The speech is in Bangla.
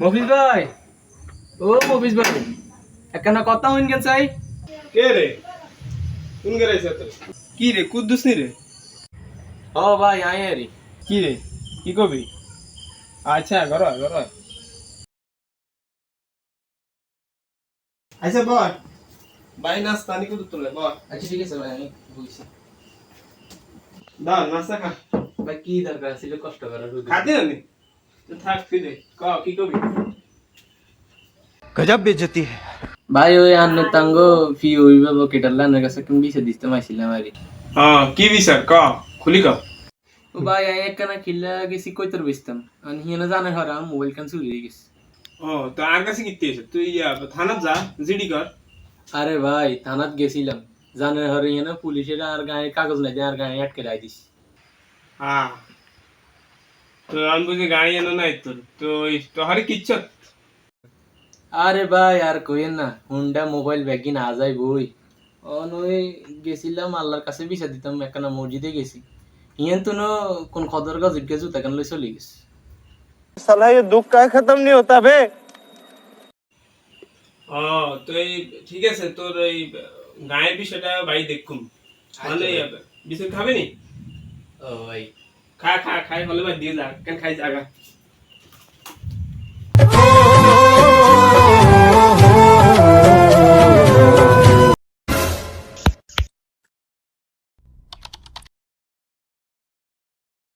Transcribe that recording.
মফিজ ভাই। ও মফিজ ভাই একখানা কথা হইন গেন চাই কে রে? কোন কে রে সাথে কি রে কুদ্দুস নি রে? ও ভাই আয় আরে কি রে কি কবি? আচ্ছা ঘর ঘর আচ্ছা বল। বাই নাস্তা নি কুদু তোলে বল। আচ্ছা ঠিক আছে ভাই আমি বুঝছি দাও নাস্তা খা। ভাই কি দরকার ছিল কষ্ট করার খাতে না থাক ফিদে ক গজব বেজতি ভাই ওই আন্ন তাঙ্গ ফি ওই বাবা কেটাল্লানের কাছে কোন বিষয় দিতে মাইছিলাম আরে হ্যাঁ কি বিষয় ক খুলি ক ও ভাই আই একখানা কিল্লা গেছি কইতর বেচতাম আন হিয়ানা জানে হারাম মোবাইল কান চুরি হয়ে গেছে ও তো আর কাছে কি তেছে তুই থানাত যা জিডি কর আরে ভাই থানাত গেছিলাম জানে হরে হিয়ানা পুলিশের আর গায়ে কাগজ নাই আর গায়ে আটকে রাই দিস হ্যাঁ তো আমি বুঝি গাড়ি এনো নাই তোর তো তো হরে কিচ্ছত আরে ভাই আর কইেন না হুন্ডা মোবাইল ব্যাগি না যায় বই অন ওই গেছিলাম আল্লাহর কাছে বিচার দিতাম একখানা মসজিদে গেছি হিয়ান তো নো কোন খদর গাছ উঠকে জুতা কান লই চলে গেছে साला ये दुख का खत्म नहीं होता बे ও তো এই ঠিক আছে তোর এই গায়ের বিষয়টা বাড়ি দেখুম মানে বিষয় খাবে নি ও ভাই খা খা খাই হলে ভাই দিয়ে যা কেন খাই জাগা